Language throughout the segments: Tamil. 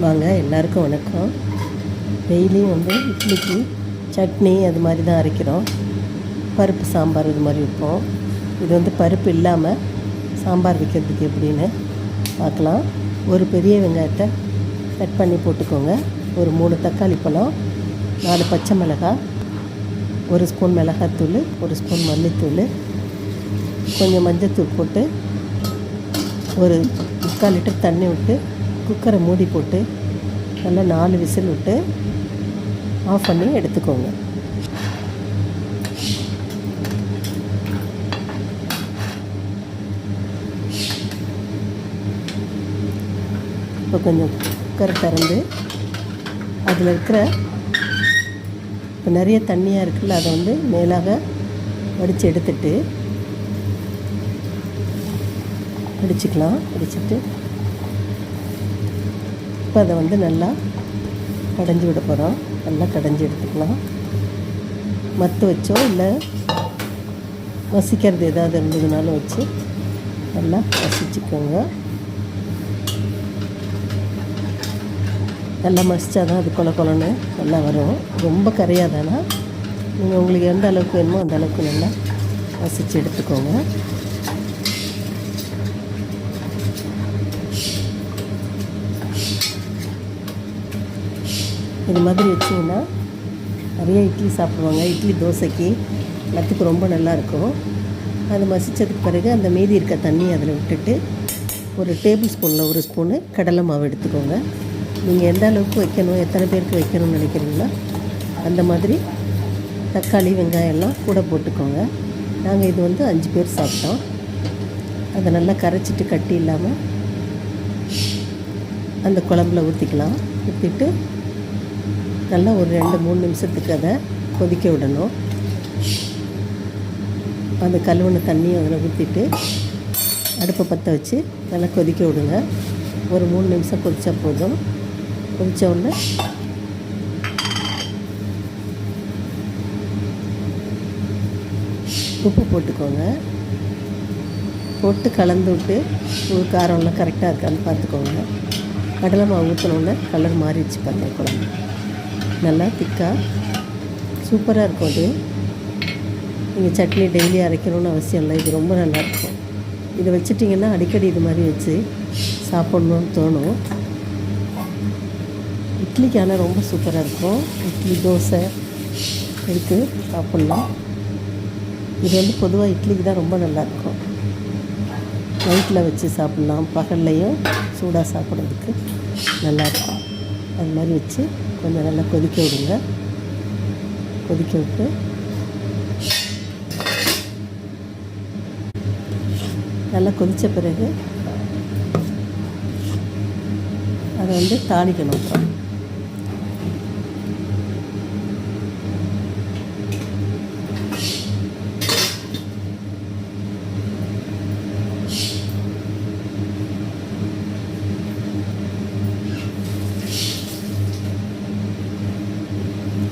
வாங்க எல்லாருக்கும் வணக்கம். டெய்லியும் வந்து இட்லிக்கு சட்னி அது மாதிரி தான் அரைக்கிறோம். பருப்பு சாம்பார் இது மாதிரி வைப்போம். இது வந்து பருப்பு இல்லாமல் சாம்பார் வைக்கிறதுக்கு எப்படின்னு பார்க்கலாம். ஒரு பெரிய வெங்காயத்தை கட் பண்ணி போட்டுக்கோங்க. ஒரு மூணு தக்காளி பழம் நாலு பச்சை மிளகாய் ஒரு ஸ்பூன் மிளகாத்தூள் ஒரு ஸ்பூன் மல்லித்தூள் கொஞ்சம் மஞ்சத்தூள் போட்டு ஒரு முக்கால் லிட்டர் தண்ணி விட்டு குக்கரை மூடி போட்டு நல்லா நாலு விசில் விட்டு ஆஃப் பண்ணி எடுத்துக்கோங்க. இப்போ கொஞ்சம் குக்கரை திறந்து அதில் இருக்கிற இப்போ நிறைய தண்ணியாக இருக்குல்ல அதை வந்து மேலாக வடித்து எடுத்துட்டு பிடிச்சிக்கலாம் பிடிச்சிட்டு இப்போ அதை வந்து நல்லா கடைஞ்சி விட போகிறோம். நல்லா கடைஞ்சி எடுத்துக்கலாம். மத்து வச்சோ இல்லை வசிக்கிறது ஏதாவது இருந்ததுனாலும் வச்சு நல்லா வசிச்சுக்கோங்க நல்லா மசித்தா தான் அது கொல கொலன்னு நல்லா வரும். ரொம்ப கரையாதானா நீங்கள் உங்களுக்கு எந்த அளவுக்கு வேணுமோ அந்த அளவுக்கு நல்லா வசித்து எடுத்துக்கோங்க. இது மாதிரி வச்சிங்கன்னா நிறைய இட்லி சாப்பிடுவாங்க. இட்லி தோசைக்கு எல்லாத்துக்கும் ரொம்ப நல்லாயிருக்கும். அது மசித்ததுக்கு பிறகு அந்த மீதி இருக்க தண்ணி அதில் விட்டுட்டு ஒரு டேபிள் ஸ்பூனில் ஒரு ஸ்பூனு கடலை மாவு எடுத்துக்கோங்க. நீங்கள் எந்த அளவுக்கு வைக்கணும் எத்தனை பேருக்கு வைக்கணும்னு நினைக்கிறீங்களோ அந்த மாதிரி தக்காளி வெங்காயம் எல்லாம் கூட போட்டுக்கோங்க. நாங்கள் இது வந்து அஞ்சு பேர் சாப்பிட்டோம். அதை நல்லா கரைச்சிட்டு கட்டி இல்லாமல் அந்த குழம்புல ஊற்றிக்கலாம். ஊற்றிட்டு நல்லா ஒரு ரெண்டு மூணு நிமிஷத்துக்கு அதை கொதிக்க விடணும். அந்த கழுவுன தண்ணியை அதில் ஊற்றிட்டு அடுப்பை பற்ற வச்சு நல்லா கொதிக்க விடுங்க. ஒரு மூணு நிமிஷம் கொதித்தா போதும். கொதித்த உடனே உப்பு போட்டுக்கோங்க. போட்டு கலந்து விட்டு உப்பு காரம்லாம் கரெக்டாக இருக்கான்னு பார்த்துக்கோங்க. கடலை மாவு ஊற்றினோடனே கலர் மாறிடுச்சு பாருங்க குழம்பு. நல்லா திக்காக சூப்பராக இருக்கும் அது. நீங்கள் சட்னி டெய்லி அரைக்கணும்னு அவசியம் இல்லை. இது ரொம்ப நல்லாயிருக்கும். இதை வச்சுட்டிங்கன்னா அடிக்கடி இது மாதிரி வச்சு சாப்பிட்ணுன்னு தோணும். இட்லிக்கு ஆனால் ரொம்ப சூப்பராக இருக்கும். இட்லி தோசை இருக்குது சாப்பிட்லாம். இது வந்து பொதுவாக இட்லிக்கு தான் ரொம்ப நல்லாயிருக்கும். நைட்டில் வச்சு சாப்பிட்லாம். பகல்லையும் சூடாக சாப்பிட்றதுக்கு நல்லாயிருக்கும். அது மாதிரி வச்சு கொஞ்சம் நல்லா கொதிக்க விடுங்க. கொதிக்க விட்டு. நல்லா கொதித்த பிறகு அதை வந்து தாளிக்கணும். அப்புறம்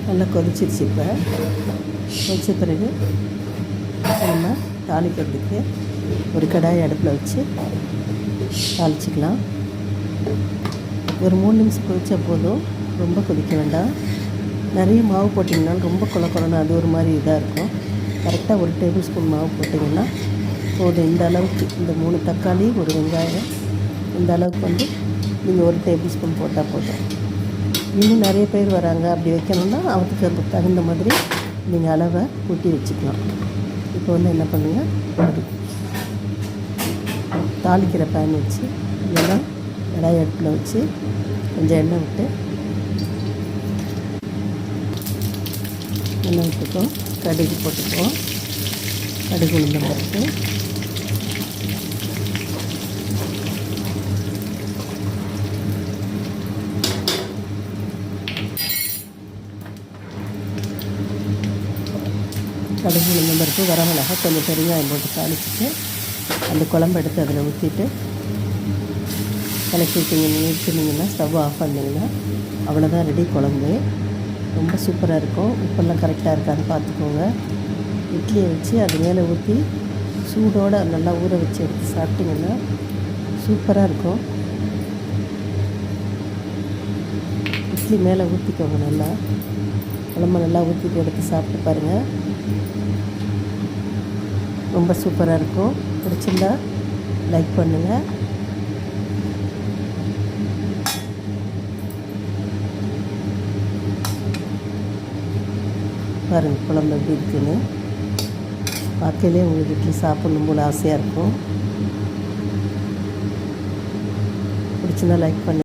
நல்லா கொதிச்சிருச்சு இப்போ. கொதிச்ச பிறகு நம்ம தாளிக்கிறதுக்கு ஒரு கடாய் அடுப்பில் வச்சு தாளிச்சிக்கலாம். ஒரு மூணு நிமிஷம் கொதித்தா போதும். ரொம்ப கொதிக்க வேண்டாம். நிறைய மாவு போட்டிங்கனாலும் ரொம்ப கொல கொலன்னு அது ஒரு மாதிரி இதாக இருக்கும். கரெக்டாக ஒரு டேபிள் ஸ்பூன் மாவு போட்டிங்கன்னா போதும். இந்த அளவுக்கு இந்த மூணு தக்காளி ஒரு வெங்காயம் இந்த அளவுக்கு வந்து நீங்கள் ஒரு டேபிள் ஸ்பூன் போட்டால் போதும். இன்னும் நிறைய பேர் வராங்க. அப்படி வைக்கணும்னா அவருக்கு அந்த தகுந்த மாதிரி நீங்கள் அளவை கூட்டி வச்சுக்கலாம். இப்போ வந்து என்ன பண்ணுங்கள் ஒரு தாளிக்கிற பேன் வச்சு இல்லைன்னா கடாய் அடுப்பில் வச்சு கொஞ்சம் எண்ணெய் விட்டு எண்ணெய் விட்டுக்கோ. கடுகு போட்டுக்குவோம் கடுகு உளுந்தம் பருப்பு கடுகு உளுந்தம் பருப்பு வரமிளகா கொஞ்சம் பெருங்காயம் போட்டு தாளிச்சிட்டு அந்த குழம்பு எடுத்து அதில் ஊற்றிட்டு கலக்கி விட்டீங்க நிறுத்தினீங்கன்னா ஸ்டவ் ஆஃப் பண்ணிங்கன்னா அவ்வளோதான் ரெடி குழம்பு. ரொம்ப சூப்பராக இருக்கும். உப்பெல்லாம் கரெக்டாக இருக்கான்னு பார்த்துக்கோங்க. இட்லியை வச்சு அது மேலே ஊற்றி சூடோடு நல்லா ஊற வச்சு எடுத்து சாப்பிட்டிங்கன்னா சூப்பராக இருக்கும். இட்லி மேலே ஊற்றிக்கோங்க நல்லா. குழம்பு நல்லா ஊற்றிட்டு எடுத்து சாப்பிட்டு பாருங்கள் ரொம்ப சூப்பராக இருக்கும். பிடிச்சிருந்தா லைக் பண்ணுங்கள் பாருங்கள் குழம்பு எப்படி இருக்குன்னு. பார்க்கலே உங்களுக்கு இட்லி சாப்பிடணும் போல ஆசையாக இருக்கும். பிடிச்சிருந்தா லைக் பண்ணு